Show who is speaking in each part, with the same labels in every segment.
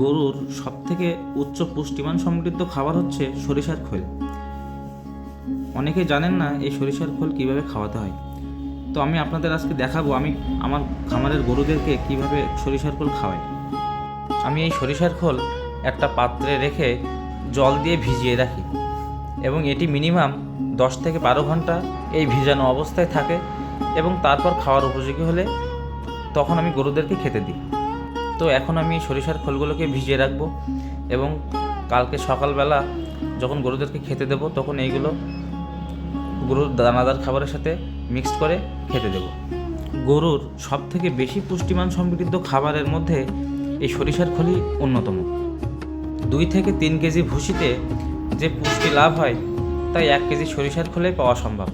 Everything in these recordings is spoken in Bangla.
Speaker 1: গরুর সবথেকে উচ্চ পুষ্টিমান সমৃদ্ধ খাবার হচ্ছে সরিষার খোল। অনেকে জানেন না এই সরিষার খোল কীভাবে খাওয়াতে হয়। তো আমি আপনাদের আজকে দেখাবো আমি আমার খামারের গরুদেরকে কীভাবে সরিষার খোল খাওয়াই। আমি এই সরিষার খোল একটা পাত্রে রেখে জল দিয়ে ভিজিয়ে রাখি এবং এটি মিনিমাম দশ থেকে বারো ঘণ্টা এই ভিজানো অবস্থায় থাকে এবং তারপর খাওয়ার উপযোগী হলে তখন আমি গরুদেরকে খেতে দিই। তো এখন আমি সরিষার খোলগুলোকে ভিজিয়ে রাখব এবং কালকে সকালবেলা যখন গরুদেরকে খেতে দেবো, তখন এইগুলো গরুর দানাদার খাবারের সাথে মিক্সড করে খেতে দেব। গরুর সব থেকে বেশি পুষ্টিমান সমৃদ্ধ খাবারের মধ্যে এই সরিষার খোলই অন্যতম। দুই থেকে তিন কেজি ভুসিতে যে পুষ্টি লাভ হয়, তাই এক কেজি সরিষার খোলে পাওয়া সম্ভব।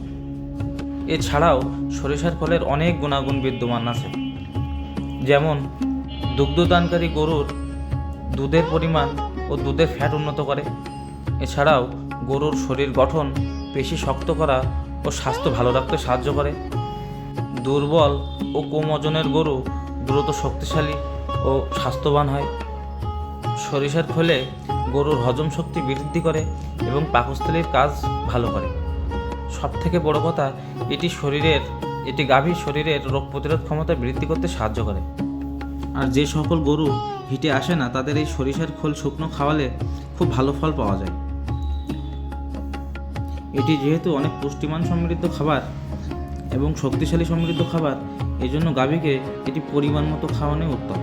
Speaker 1: এছাড়াও সরিষার খোলের অনেক গুণাগুণ বিদ্যমান আছে। যেমন দুগ্ধদানকারী গরুর দুধের পরিমাণ ও দুধের ফ্যাট উন্নত করে। এছাড়াও গরুর শরীর গঠন, পেশি শক্ত করা ও স্বাস্থ্য ভালো রাখতে সাহায্য করে। দুর্বল ও কম ওজনের গরু দ্রুত শক্তিশালী ও স্বাস্থ্যবান হয়। সরিষার খোলে গরুর হজম শক্তি বৃদ্ধি করে এবং পাকস্থলীর কাজ ভালো করে। সব থেকে বড় কথা, এটি শরীরের, এটি গাভীর শরীরের রোগ প্রতিরোধ ক্ষমতা বৃদ্ধি করতে সাহায্য করে। আর যে সকল গরু হিটে আসে না, তাদের এই সরিষার খোল শুকনো খাওয়ালে খুব ভালো ফল পাওয়া যায়। এটি যেহেতু অনেক পুষ্টিমান সমৃদ্ধ খাবার এবং শক্তিশালী সমৃদ্ধ খাবার এই জন্য গাভীকে এটি পরিমাণ মতো খাওয়ানোই উত্তম।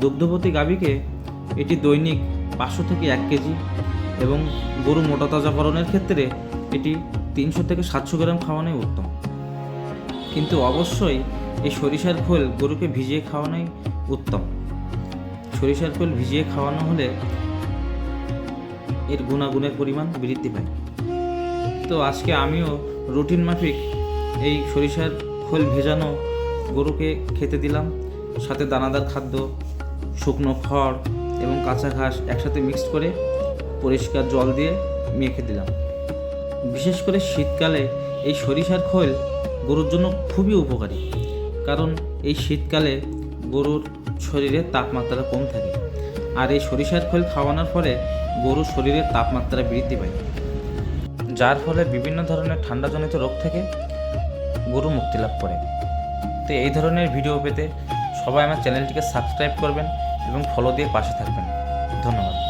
Speaker 1: দুগ্ধবতী গাভীকে এটি দৈনিক পাঁচশো থেকে এক কেজি এবং গরু মোটা তাজাকরণের ক্ষেত্রে এটি তিনশো থেকে সাতশো গ্রাম খাওয়ানোই উত্তম। কিন্তু অবশ্যই এই সরিষার খোল গরুকে ভিজিয়ে খাওয়ানোই উত্তম। সরিষার খোল ভিজিয়ে খাওয়ানো হলে এর গুণাগুণের পরিমাণ বৃদ্ধি পায়। তো আজকে আমিও রুটিন মাফিক এই সরিষার খোল ভেজানো গরুকে খেতে দিলাম। সাথে দানাদার খাদ্য, শুকনো খড় এবং কাঁচা ঘাস একসাথে মিক্সড করে পরিষ্কার জল দিয়ে মেখে দিলাম। বিশেষ করে শীতকালে এই সরিষার খোল গরুর জন্য খুবই উপকারী। কারণ এই শীতকালে গরুর শরীরে তাপমাত্রা কম থাকে। আর এই সরিষার খোল খাওয়ানোর ফলে গরুর শরীরের তাপমাত্রা বৃদ্ধি পায়। যার ফলে বিভিন্ন ধরনের ঠান্ডাজনিত রোগ থেকে গরু মুক্তি লাভ করে। তো এই ধরনের ভিডিও পেতে সবাই আমার চ্যানেলটিকে সাবস্ক্রাইব করবেন এবং ফলো দিয়ে পাশে থাকবেন। ধন্যবাদ।